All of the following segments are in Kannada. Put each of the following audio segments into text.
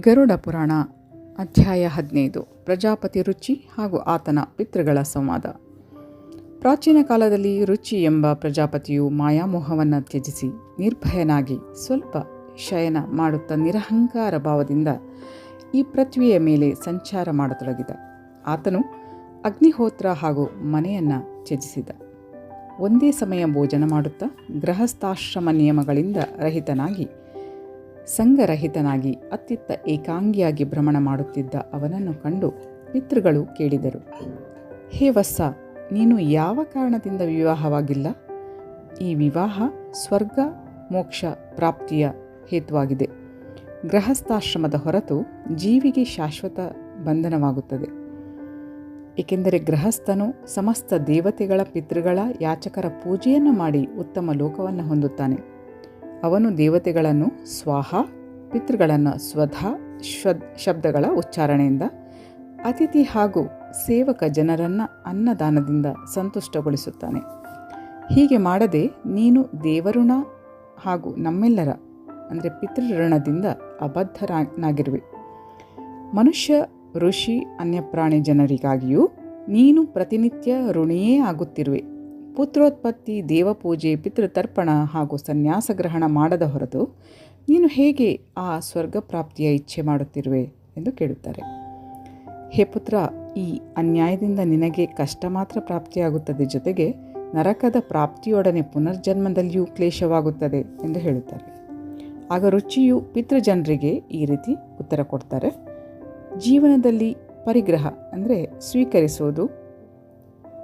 ಗರುಡ ಪುರಾಣ, ಅಧ್ಯಾಯ ಹದಿನೈದು. ಪ್ರಜಾಪತಿ ರುಚಿ ಹಾಗೂ ಆತನ ಪಿತೃಗಳ ಸಂವಾದ. ಪ್ರಾಚೀನ ಕಾಲದಲ್ಲಿ ರುಚಿ ಎಂಬ ಪ್ರಜಾಪತಿಯು ಮಾಯಾಮೋಹವನ್ನು ತ್ಯಜಿಸಿ ನಿರ್ಭಯನಾಗಿ ಸ್ವಲ್ಪ ಶಯನ ಮಾಡುತ್ತಾ ನಿರಹಂಕಾರ ಭಾವದಿಂದ ಈ ಪೃಥ್ವಿಯ ಮೇಲೆ ಸಂಚಾರ ಮಾಡತೊಡಗಿದ. ಆತನು ಅಗ್ನಿಹೋತ್ರ ಹಾಗೂ ಮನೆಯನ್ನು ತ್ಯಜಿಸಿದ. ಒಂದೇ ಸಮಯ ಭೋಜನ ಮಾಡುತ್ತಾ ಗೃಹಸ್ಥಾಶ್ರಮ ನಿಯಮಗಳಿಂದ ರಹಿತನಾಗಿ ಸಂಘರಹಿತನಾಗಿ ಅತ್ತಿತ್ತ ಏಕಾಂಗಿಯಾಗಿ ಭ್ರಮಣ ಮಾಡುತ್ತಿದ್ದ ಅವನನ್ನು ಕಂಡು ಪಿತೃಗಳು ಕೇಳಿದರು, ಹೇ ವತ್ಸ, ನೀನು ಯಾವ ಕಾರಣದಿಂದ ವಿವಾಹವಾಗಿಲ್ಲ? ಈ ವಿವಾಹ ಸ್ವರ್ಗ, ಮೋಕ್ಷ ಪ್ರಾಪ್ತಿಯ ಹೇತುವಾಗಿದೆ. ಗೃಹಸ್ಥಾಶ್ರಮದ ಹೊರತು ಜೀವಿಗೆ ಶಾಶ್ವತ ಬಂಧನವಾಗುತ್ತದೆ. ಏಕೆಂದರೆ ಗೃಹಸ್ಥನು ಸಮಸ್ತ ದೇವತೆಗಳ ಪಿತೃಗಳ ಯಾಚಕರ ಪೂಜೆಯನ್ನು ಮಾಡಿ ಉತ್ತಮ ಲೋಕವನ್ನು ಹೊಂದುತ್ತಾನೆ. ಅವನು ದೇವತೆಗಳನ್ನು ಸ್ವಾಹ, ಪಿತೃಗಳನ್ನು ಸ್ವಧ ಶಬ್ದಗಳ ಉಚ್ಚಾರಣೆಯಿಂದ ಅತಿಥಿ ಹಾಗೂ ಸೇವಕ ಜನರನ್ನು ಅನ್ನದಾನದಿಂದ ಸಂತುಷ್ಟಗೊಳಿಸುತ್ತಾನೆ. ಹೀಗೆ ಮಾಡದೆ ನೀನು ದೇವಋಣ ಹಾಗೂ ನಮ್ಮೆಲ್ಲರ, ಅಂದರೆ ಪಿತೃಋಣದಿಂದ ಅಬದ್ಧರಾಗಿರುವೆ. ಮನುಷ್ಯ, ಋಷಿ, ಅನ್ಯಪ್ರಾಣಿ ಜನರಿಗಾಗಿಯೂ ನೀನು ಪ್ರತಿನಿತ್ಯ ಋಣಿಯೇ ಆಗುತ್ತಿರುವೆ. ಪುತ್ರೋತ್ಪತ್ತಿ, ದೇವಪೂಜೆ, ಪಿತೃತರ್ಪಣ ಹಾಗೂ ಸನ್ಯಾಸ ಗ್ರಹಣ ಮಾಡದ ಹೊರತು ನೀನು ಹೇಗೆ ಆ ಸ್ವರ್ಗ ಪ್ರಾಪ್ತಿಯ ಇಚ್ಛೆ ಮಾಡುತ್ತಿರುವೆ ಎಂದು ಕೇಳುತ್ತಾರೆ. ಹೇ ಪುತ್ರ, ಈ ಅನ್ಯಾಯದಿಂದ ನಿನಗೆ ಕಷ್ಟ ಮಾತ್ರ ಪ್ರಾಪ್ತಿಯಾಗುತ್ತದೆ, ಜೊತೆಗೆ ನರಕದ ಪ್ರಾಪ್ತಿಯೊಡನೆ ಪುನರ್ಜನ್ಮದಲ್ಲಿಯೂ ಕ್ಲೇಶವಾಗುತ್ತದೆ ಎಂದು ಹೇಳುತ್ತಾರೆ. ಆಗ ರುಚಿಯು ಪಿತೃಜನರಿಗೆ ಈ ರೀತಿ ಉತ್ತರ ಕೊಡ್ತಾರೆ. ಜೀವನದಲ್ಲಿ ಪರಿಗ್ರಹ ಅಂದರೆ ಸ್ವೀಕರಿಸುವುದು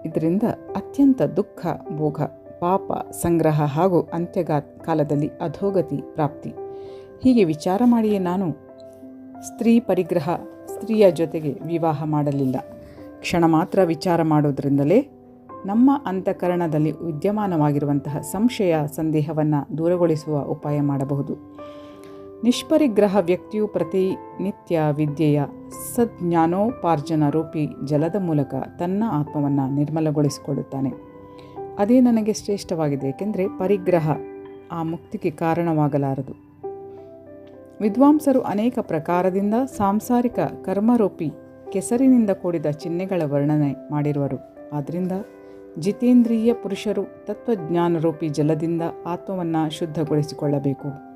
ಇದರಿಂದ ಅತ್ಯಂತ ದುಃಖ, ಭೋಗ, ಪಾಪ, ಸಂಗ್ರಹ ಹಾಗೂ ಅಂತ್ಯಗಾ ಕಾಲದಲ್ಲಿ ಅಧೋಗತಿ ಪ್ರಾಪ್ತಿ. ಹೀಗೆ ವಿಚಾರ ಮಾಡಿಯೇ ನಾನು ಸ್ತ್ರೀ ಪರಿಗ್ರಹ, ಸ್ತ್ರೀಯ ಜೊತೆಗೆ ವಿವಾಹ ಮಾಡಲಿಲ್ಲ. ಕ್ಷಣ ಮಾತ್ರ ವಿಚಾರ ಮಾಡೋದ್ರಿಂದಲೇ ನಮ್ಮ ಅಂತಃಕರಣದಲ್ಲಿ ವಿದ್ಯಮಾನವಾಗಿರುವಂತಹ ಸಂಶಯ, ಸಂದೇಹವನ್ನು ದೂರಗೊಳಿಸುವ ಉಪಾಯ ಮಾಡಬಹುದು. ನಿಷ್ಪರಿಗ್ರಹ ವ್ಯಕ್ತಿಯು ಪ್ರತಿನಿತ್ಯ ವಿದ್ಯೆಯ ಸಜ್ಞಾನೋಪಾರ್ಜನ ರೂಪಿ ಜಲದ ಮೂಲಕ ತನ್ನ ಆತ್ಮವನ್ನು ನಿರ್ಮಲಗೊಳಿಸಿಕೊಳ್ಳುತ್ತಾನೆ. ಅದೇ ನನಗೆ ಶ್ರೇಷ್ಠವಾಗಿದೆ, ಏಕೆಂದರೆ ಪರಿಗ್ರಹ ಆ ಮುಕ್ತಿಗೆ ಕಾರಣವಾಗಲಾರದು. ವಿದ್ವಾಂಸರು ಅನೇಕ ಪ್ರಕಾರದಿಂದ ಸಾಂಸಾರಿಕ ಕರ್ಮರೂಪಿ ಕೆಸರಿನಿಂದ ಕೂಡಿದ ಚಿಹ್ನೆಗಳ ವರ್ಣನೆ ಮಾಡಿರುವರು. ಆದ್ದರಿಂದ ಜಿತೇಂದ್ರಿಯ ಪುರುಷರು ತತ್ವಜ್ಞಾನರೂಪಿ ಜಲದಿಂದ ಆತ್ಮವನ್ನು ಶುದ್ಧಗೊಳಿಸಿಕೊಳ್ಳಬೇಕು.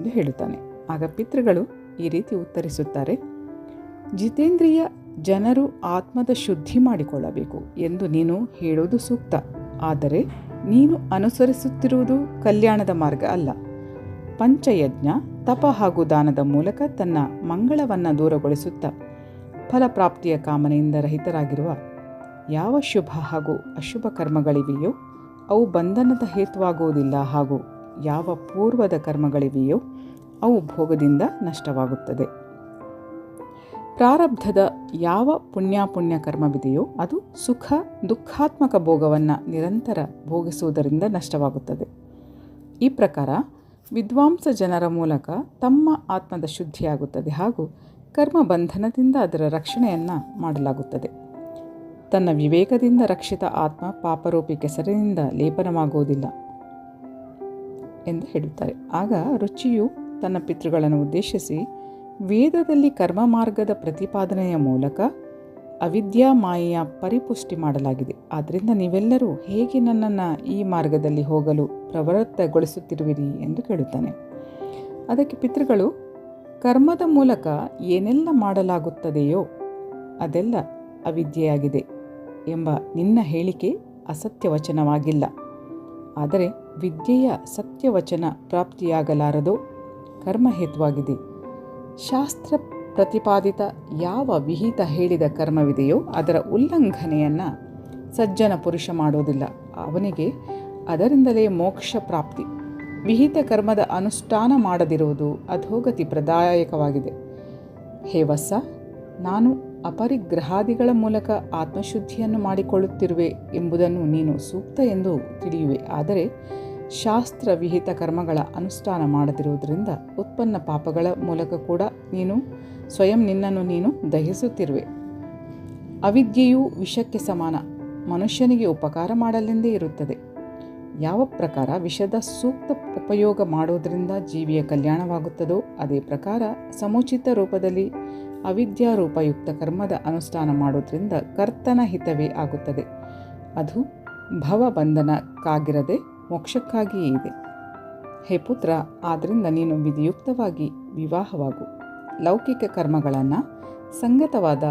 ಎಂದು ಹೇಳುತ್ತಾನೆ. ಆಗ ಪಿತೃಗಳು ಈ ರೀತಿ ಉತ್ತರಿಸುತ್ತಾರೆ, ಜಿತೇಂದ್ರಿಯ ಜನರು ಆತ್ಮದ ಶುದ್ಧಿ ಮಾಡಿಕೊಳ್ಳಬೇಕು ಎಂದು ನೀನು ಹೇಳುವುದು ಸೂಕ್ತ. ಆದರೆ ನೀನು ಅನುಸರಿಸುತ್ತಿರುವುದು ಕಲ್ಯಾಣದ ಮಾರ್ಗ ಅಲ್ಲ. ಪಂಚಯಜ್ಞ, ತಪ ಹಾಗೂ ದಾನದ ಮೂಲಕ ತನ್ನ ಮಂಗಳವನ್ನು ದೂರಗೊಳಿಸುತ್ತಾ ಫಲಪ್ರಾಪ್ತಿಯ ಕಾಮನೆಯಿಂದ ರಹಿತರಾಗಿರುವ ಯಾವ ಶುಭ ಹಾಗೂ ಅಶುಭ ಕರ್ಮಗಳಿವೆಯೋ ಅವು ಬಂಧನದ ಹೇತುವಾಗುವುದಿಲ್ಲ ಹಾಗೂ ಯಾವ ಪೂರ್ವದ ಕರ್ಮಗಳಿವೆಯೋ ಅವು ಭೋಗದಿಂದ ನಷ್ಟವಾಗುತ್ತದೆ. ಪ್ರಾರಬ್ಧದ ಯಾವ ಪುಣ್ಯಾಪುಣ್ಯ ಕರ್ಮವಿದೆಯೋ ಅದು ಸುಖ, ದುಃಖಾತ್ಮಕ ಭೋಗವನ್ನು ನಿರಂತರ ಭೋಗಿಸುವುದರಿಂದ ನಷ್ಟವಾಗುತ್ತದೆ. ಈ ಪ್ರಕಾರ ವಿದ್ವಾಂಸ ಜನರ ಮೂಲಕ ತಮ್ಮ ಆತ್ಮದ ಶುದ್ಧಿಯಾಗುತ್ತದೆ ಹಾಗೂ ಕರ್ಮ ಬಂಧನದಿಂದ ಅದರ ರಕ್ಷಣೆಯನ್ನು ಮಾಡಲಾಗುತ್ತದೆ. ತನ್ನ ವಿವೇಕದಿಂದ ರಕ್ಷಿತ ಆತ್ಮ ಪಾಪರೂಪಿ ಕೆಸರಿನಿಂದ ಲೇಪನವಾಗುವುದಿಲ್ಲ. ಎಂದು ಹೇಳುತ್ತಾರೆ. ಆಗ ರುಚಿಯು ತನ್ನ ಪಿತೃಗಳನ್ನು ಉದ್ದೇಶಿಸಿ, ವೇದದಲ್ಲಿ ಕರ್ಮ ಮಾರ್ಗದ ಪ್ರತಿಪಾದನೆಯ ಮೂಲಕ ಅವಿದ್ಯಾ ಮಾಯೆಯ ಪರಿಪುಷ್ಟಿ ಮಾಡಲಾಗಿದೆ. ಆದ್ದರಿಂದ ನೀವೆಲ್ಲರೂ ಹೇಗೆ ನನ್ನನ್ನು ಈ ಮಾರ್ಗದಲ್ಲಿ ಹೋಗಲು ಪ್ರವೃತ್ತಗೊಳಿಸುತ್ತಿರುವಿರಿ ಎಂದು ಕೇಳುತ್ತಾನೆ. ಅದಕ್ಕೆ ಪಿತೃಗಳು, ಕರ್ಮದ ಮೂಲಕ ಏನೆಲ್ಲ ಮಾಡಲಾಗುತ್ತದೆಯೋ ಅದೆಲ್ಲ ಅವಿದ್ಯೆಯಾಗಿದೆ ಎಂಬ ನಿನ್ನ ಹೇಳಿಕೆ ಅಸತ್ಯವಚನವಾಗಿಲ್ಲ. ಆದರೆ ವಿದ್ಯೆಯ ಸತ್ಯವಚನ ಪ್ರಾಪ್ತಿಯಾಗಲಾರದು, ಕರ್ಮಹೇತುವಾಗಿದೆ. ಶಾಸ್ತ್ರ ಪ್ರತಿಪಾದಿತ ಯಾವ ವಿಹಿತ ಹೇಳಿದ ಕರ್ಮವಿದೆಯೋ ಅದರ ಉಲ್ಲಂಘನೆಯನ್ನು ಸಜ್ಜನ ಪುರುಷ ಮಾಡೋದಿಲ್ಲ. ಅವನಿಗೆ ಅದರಿಂದಲೇ ಮೋಕ್ಷ ಪ್ರಾಪ್ತಿ. ವಿಹಿತ ಕರ್ಮದ ಅನುಷ್ಠಾನ ಮಾಡದಿರುವುದು ಅಧೋಗತಿ ಪ್ರದಾಯಕವಾಗಿದೆ. ಹೇ ವತ್ಸ, ನಾನು ಅಪರಿಗ್ರಹಾದಿಗಳ ಮೂಲಕ ಆತ್ಮಶುದ್ಧಿಯನ್ನು ಮಾಡಿಕೊಳ್ಳುತ್ತಿರುವೆ ಎಂಬುದನ್ನು ನೀನು ಸೂಕ್ತ ಎಂದು ತಿಳಿಯುವೆ. ಆದರೆ ಶಾಸ್ತ್ರ ವಿಹಿತ ಕರ್ಮಗಳ ಅನುಷ್ಠಾನ ಮಾಡದಿರುವುದರಿಂದ ಉತ್ಪನ್ನ ಪಾಪಗಳ ಮೂಲಕ ಕೂಡ ನೀನು ಸ್ವಯಂ ನಿನ್ನನ್ನು ನೀನು ದಹಿಸುತ್ತಿರುವೆ. ಅವಿದ್ಯೆಯು ವಿಷಕ್ಕೆ ಸಮಾನ, ಮನುಷ್ಯನಿಗೆ ಉಪಕಾರ ಮಾಡಲೆಂದೇ ಇರುತ್ತದೆ. ಯಾವ ಪ್ರಕಾರ ವಿಷದ ಸೂಕ್ತ ಉಪಯೋಗ ಮಾಡೋದರಿಂದ ಜೀವಿಯ ಕಲ್ಯಾಣವಾಗುತ್ತದೋ ಅದೇ ಪ್ರಕಾರ ಸಮುಚಿತ ರೂಪದಲ್ಲಿ ಅವಿದ್ಯಾರೂಪಯುಕ್ತ ಕರ್ಮದ ಅನುಷ್ಠಾನ ಮಾಡೋದ್ರಿಂದ ಕರ್ತನ ಹಿತವೇ ಆಗುತ್ತದೆ. ಅದು ಭವಬಂಧನಕ್ಕಾಗಿರದೆ ಮೋಕ್ಷಕ್ಕಾಗಿಯೇ ಇದೆ. ಹೇ ಪುತ್ರ ಆದ್ದರಿಂದ ನೀನು ವಿಧಿಯುಕ್ತವಾಗಿ ವಿವಾಹವಾಗು. ಲೌಕಿಕ ಕರ್ಮಗಳನ್ನು ಸಂಗತವಾದ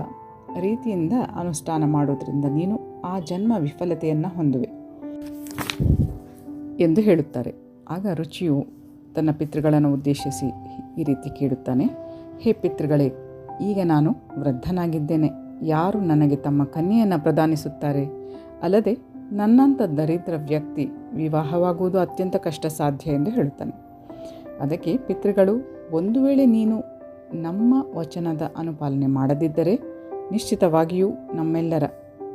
ರೀತಿಯಿಂದ ಅನುಷ್ಠಾನ ಮಾಡೋದ್ರಿಂದ ನೀನು ಆ ಜನ್ಮ ವಿಫಲತೆಯನ್ನು ಹೊಂದುವೆ ಎಂದು ಹೇಳುತ್ತಾರೆ. ಆಗ ರುಚಿಯು ತನ್ನ ಪಿತೃಗಳನ್ನು ಉದ್ದೇಶಿಸಿ ಈ ರೀತಿ ಕೇಳುತ್ತಾನೆ. ಹೇ ಪಿತೃಗಳೇ ಈಗ ನಾನು ವೃದ್ಧನಾಗಿದ್ದೇನೆ. ಯಾರು ನನಗೆ ತಮ್ಮ ಕನ್ಯೆಯನ್ನು ಪ್ರದಾನಿಸುತ್ತಾರೆ ಅಲ್ಲದೆ ನನ್ನಂಥ ದರಿದ್ರ ವ್ಯಕ್ತಿ ವಿವಾಹವಾಗುವುದು ಅತ್ಯಂತ ಕಷ್ಟ ಸಾಧ್ಯ ಎಂದು ಹೇಳುತ್ತಾನೆ. ಅದಕ್ಕೆ ಪಿತೃಗಳು, ಒಂದು ವೇಳೆ ನೀನು ನಮ್ಮ ವಚನದ ಅನುಪಾಲನೆ ಮಾಡದಿದ್ದರೆ ನಿಶ್ಚಿತವಾಗಿಯೂ ನಮ್ಮೆಲ್ಲರ,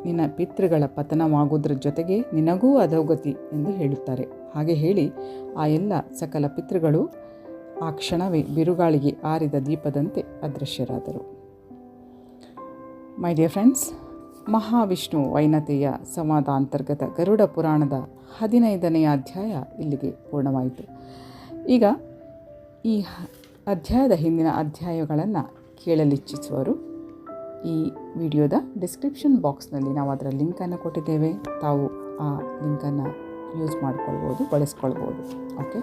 ನಿನ್ನ ಪಿತೃಗಳ ಪತನವಾಗುವುದರ ಜೊತೆಗೆ ನಿನಗೂ ಅಧೋಗತಿ ಎಂದು ಹೇಳುತ್ತಾರೆ. ಹಾಗೆ ಹೇಳಿ ಆ ಎಲ್ಲ ಸಕಲ ಪಿತೃಗಳು ಆ ಕ್ಷಣವೇ ಬಿರುಗಾಳಿಗೆ ಆರಿದ ದೀಪದಂತೆ ಅದೃಶ್ಯರಾದರು. My dear friends Mahavishnu Vainateya ಸಂವಾದ ಅಂತರ್ಗತ ಗರುಡ ಪುರಾಣದ ಹದಿನೈದನೆಯ ಅಧ್ಯಾಯ ಇಲ್ಲಿಗೆ ಪೂರ್ಣವಾಯಿತು. ಈಗ ಈ ಅಧ್ಯಾಯದ ಹಿಂದಿನ ಅಧ್ಯಾಯಗಳನ್ನು ಕೇಳಲಿಚ್ಛಿಸುವರು. ಈ ವಿಡಿಯೋದ ಡಿಸ್ಕ್ರಿಪ್ಷನ್ ಬಾಕ್ಸ್ನಲ್ಲಿ ನಾವು ಅದರ ಲಿಂಕನ್ನು ಕೊಟ್ಟಿದ್ದೇವೆ. ತಾವು ಆ ಲಿಂಕನ್ನು ಯೂಸ್ ಮಾಡ್ಕೊಳ್ಬೋದು, ಬಳಸ್ಕೊಳ್ಬೋದು. Okay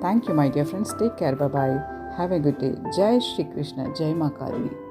thank you my dear friends take care bye have a good day ಜೈ ಶ್ರೀ ಕೃಷ್ಣ ಜೈ ಮಾ ಕಾಲಿ